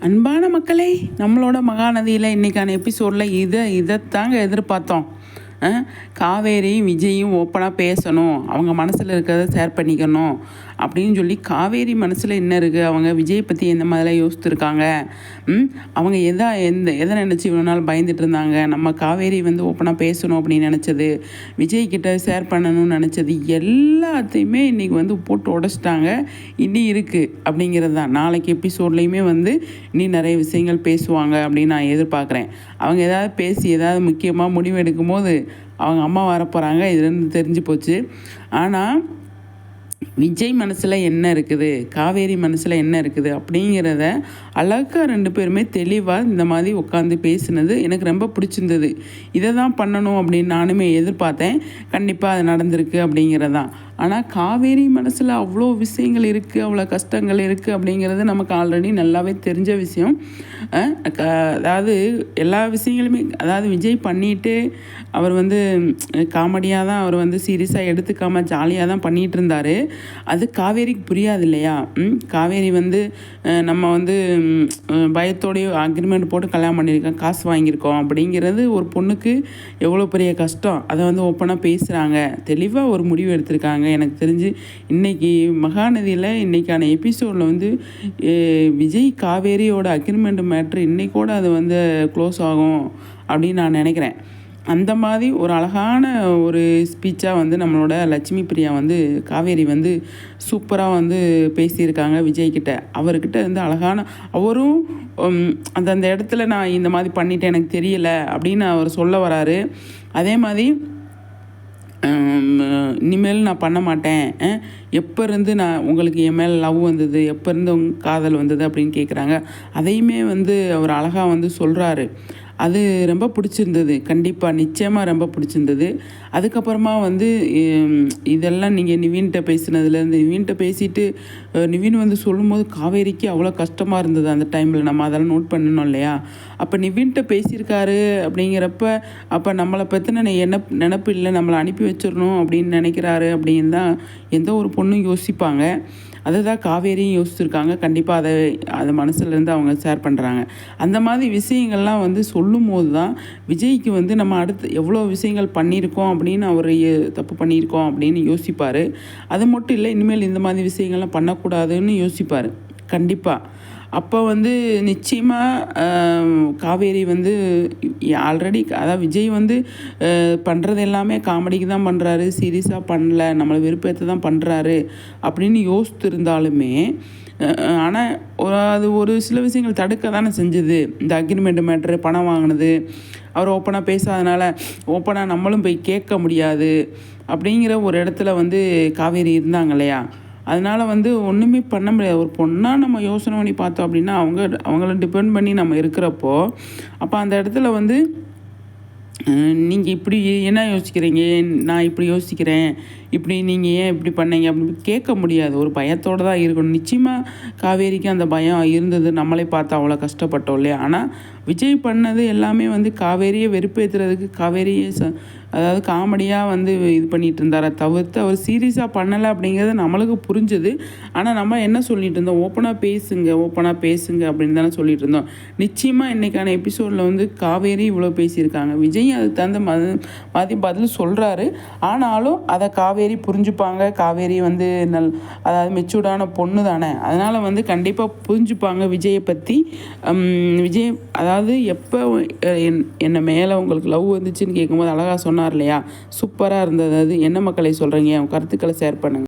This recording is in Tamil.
அன்பான மக்களே நம்மளோட மகாநதியில் இன்றைக்கான எபிசோடில் இதை இதைத்தாங்க எதிர்பார்த்தோம். காவேரியும் விஜயும் ஓப்பனாக பேசணும். அவங்க மனசில் இருக்கிறத ஷேர் பண்ணிக்கணும். அப்படின்னு சொல்லி காவேரி மனசில் என்ன இருக்குது அவங்க விஜய் பற்றி எந்த மாதிரிலாம் யோசித்துருக்காங்க அவங்க எதா எந்த எதை நினச்சி இவ்வளோ நாள் பயந்துட்டு இருந்தாங்க? நம்ம காவேரி வந்து ஓப்பனாக பேசணும் அப்படின்னு நினச்சது விஜய் கிட்ட ஷேர் பண்ணணும்னு நினச்சது எல்லாத்தையுமே இன்றைக்கி வந்து போட்டு உடச்சிட்டாங்க. இனி இருக்குது அப்படிங்கிறது தான். நாளைக்கு எபிசோட்லேயுமே வந்து இனி நிறைய விஷயங்கள் பேசுவாங்க அப்படின்னு நான் எதிர்பார்க்குறேன். அவங்க ஏதாவது பேசி ஏதாவது முக்கியமாக முடிவு எடுக்கும்போது அவங்க அம்மா வரப்போகிறாங்க இதுலேருந்து தெரிஞ்சு போச்சு. ஆனால் விஜய் மனசில் என்ன இருக்குது? காவேரி மனசில் என்ன இருக்குது? அப்படிங்கிறத அழகாக ரெண்டு பேருமே தெளிவாக இந்த மாதிரி உட்காந்து பேசினது எனக்கு ரொம்ப பிடிச்சிருந்தது. இதை தான் பண்ணணும் அப்படின்னு நானுமே எதிர்பார்த்தேன். கண்டிப்பாக அது நடந்திருக்கு அப்படிங்கிறதான். ஆனால் காவேரி மனசில் அவ்வளோ விஷயங்கள் இருக்குது அவ்வளோ கஷ்டங்கள் இருக்குது அப்படிங்கிறது நமக்கு ஆல்ரெடி நல்லாவே தெரிஞ்ச விஷயம். க- அதாவது எல்லா விஷயங்களுமே அதாவது விஜய் பண்ணிட்டு அவர் வந்து காமெடியாக தான் அவர் வந்து சீரியஸாக எடுத்துக்காமல் ஜாலியாக தான் பண்ணிகிட்டு இருந்தார். அது காவேரிக்கு புரியாது இல்லையா? காவேரி வந்து நம்ம வந்து பயத்தோடைய அக்ரிமெண்ட் போட்டு கல்யாணம் பண்ணியிருக்கோம் காசு வாங்கியிருக்கோம் அப்படிங்கிறது ஒரு பொண்ணுக்கு எவ்வளோ பெரிய கஷ்டம். அதை வந்து ஓப்பனாக பேசுகிறாங்க தெளிவாக ஒரு முடிவு எடுத்திருக்காங்க. எனக்கு தெரிஞ்சு இன்றைக்கி மகாநதியில் இன்றைக்கான எபிசோடில் வந்து விஜய் காவேரியோட அக்ரிமெண்ட் மேட்ரு இன்றைக்கூட அது வந்து க்ளோஸ் ஆகும் அப்படின்னு நான் நினைக்கிறேன். அந்த மாதிரி ஒரு அழகான ஒரு ஸ்பீச்சாக வந்து நம்மளோட லட்சுமி பிரியா வந்து காவேரி வந்து சூப்பராக வந்து பேசியிருக்காங்க விஜய்கிட்ட அவர்கிட்ட வந்து அழகான அவரும் அந்த அந்த இடத்துல நான் இந்த மாதிரி பண்ணிட்டேன் எனக்கு தெரியல அப்படின்னு அவர் சொல்ல வராரு. அதே மாதிரி இனிமேல் நான் பண்ண மாட்டேன். எப்போருந்து எப்போ இருந்து நான் உங்களுக்கு என் மேல் லவ் வந்தது எப்போ இருந்து உங்க காதல் வந்தது அப்படின்னு கேட்குறாங்க அதையுமே வந்து அவர் அழகாக வந்து சொல்கிறாரு அது ரொம்ப பிடிச்சிருந்தது. கண்டிப்பாக நிச்சயமாக ரொம்ப பிடிச்சிருந்தது. அதுக்கப்புறமா வந்து இதெல்லாம் நீங்கள் நிவின்கிட்ட பேசினதுலேருந்து நிவின்கிட்ட பேசிட்டு நிவீன் நிவின் வந்து சொல்லும்போது காவேரிக்கு அவ்வளோ கஷ்டமாக இருந்தது அந்த டைமில். நம்ம அதெல்லாம் நோட் பண்ணணும் இல்லையா? அப்போ நிவின்கிட்ட பேசியிருக்காரு அப்படிங்கிறப்ப அப்போ நம்மளை பற்றின என்ன நினப்பு இல்லை. நம்மளை அனுப்பி வச்சிடணும் அப்படின்னு நினைக்கிறாரு அப்படின்னு தான் எந்த ஒரு பொண்ணும் யோசிப்பாங்க. அதை தான் காவேரியும் யோசிச்சுருக்காங்க. கண்டிப்பாக அதை அதை மனசுலேருந்து அவங்க ஷேர் பண்ணுறாங்க அந்த மாதிரி விஷயங்கள்லாம் வந்து சொல்லும் போது தான் விஜய்க்கு வந்து நம்ம அடுத்து எவ்வளோ விஷயங்கள் பண்ணியிருக்கோம் அப்படின்னு அவர் தப்பு பண்ணியிருக்கோம் அப்படின்னு யோசிப்பார். அது மட்டும் இல்லை இனிமேல் இந்த மாதிரி விஷயங்கள்லாம் பண்ணக்கூடாதுன்னு யோசிப்பார். கண்டிப்பாக அப்போ வந்து நிச்சயமாக காவேரி வந்து ஆல்ரெடி அதாவது விஜய் வந்து பண்ணுறது எல்லாமே காமெடிக்கு தான் பண்ணுறாரு சீரியஸாக பண்ணல நம்மளை விருப்பத்தை தான் பண்ணுறாரு அப்படின்னு யோசித்திருந்தாலுமே ஆனால் அது ஒரு சில விஷயங்கள் தடுக்க தானே செஞ்சது. இந்த அக்ரிமெண்ட் மேட்ரு பணம் வாங்கினது அவர் ஓப்பனாக பேசாதனால ஓப்பனாக நம்மளும் போய் கேட்க முடியாது அப்படிங்கிற ஒரு இடத்துல வந்து காவேரி இருந்தாங்க இல்லையா? அதனால் வந்து ஒன்றுமே பண்ண முடியாது. ஒரு பொண்ணாக நம்ம யோசனை பண்ணி பார்த்தோம் அப்படின்னா அவங்க அவங்கள டிபெண்ட் பண்ணி நம்ம இருக்கிறப்போ அப்போ அந்த இடத்துல வந்து நீங்கள் இப்படி என்ன யோசிக்கிறீங்க? நான் இப்படி யோசிக்கிறேன். இப்படி நீங்கள் ஏன் இப்படி பண்ணீங்க அப்படின்னு கேட்க முடியாது. ஒரு பயத்தோடு தான் இருக்கணும். நிச்சயமாக காவேரிக்கு அந்த பயம் இருந்தது. நம்மளே பார்த்து அவ்வளோ கஷ்டப்பட்டோம் இல்லையா? ஆனால் விஜய் பண்ணது எல்லாமே வந்து காவேரியை வெறுப்பேற்றுறதுக்கு காவேரியை ச அதாவது காமெடியாக வந்து இது பண்ணிகிட்டு இருந்தாரே? தவிர்த்து அவர் சீரியஸாக பண்ணலை அப்படிங்கிறது நம்மளுக்கு புரிஞ்சுது. ஆனால் நம்ம என்ன சொல்லிகிட்டு இருந்தோம்? ஓப்பனாக பேசுங்க ஓப்பனாக பேசுங்க அப்படின்னு தானே சொல்லிகிட்டு இருந்தோம். நிச்சயமாக இன்றைக்கான எபிசோடில் வந்து காவேரி இவ்வளோ பேசியிருக்காங்க. விஜய் அதுக்கு தகுந்த மது மாதிரி பதில் சொல்கிறாரு ஆனாலும் அதை காவேரி புரிஞ்சுப்பாங்க. காவேரி வந்து நல் அதாவது மெச்சூர்டான பொண்ணு தானே. அதனால் வந்து கண்டிப்பாக புரிஞ்சுப்பாங்க விஜயை பற்றி விஜய் அதாவது எப்போ என் என்னை மேலே உங்களுக்கு லவ் வந்துச்சுன்னு கேட்கும்போது அழகாக சொன்னார் இல்லையா? சூப்பராக இருந்தது. அது என்ன மக்களை சொல்கிறீங்க உன் கருத்துக்களை ஷேர் பண்ணுங்கள்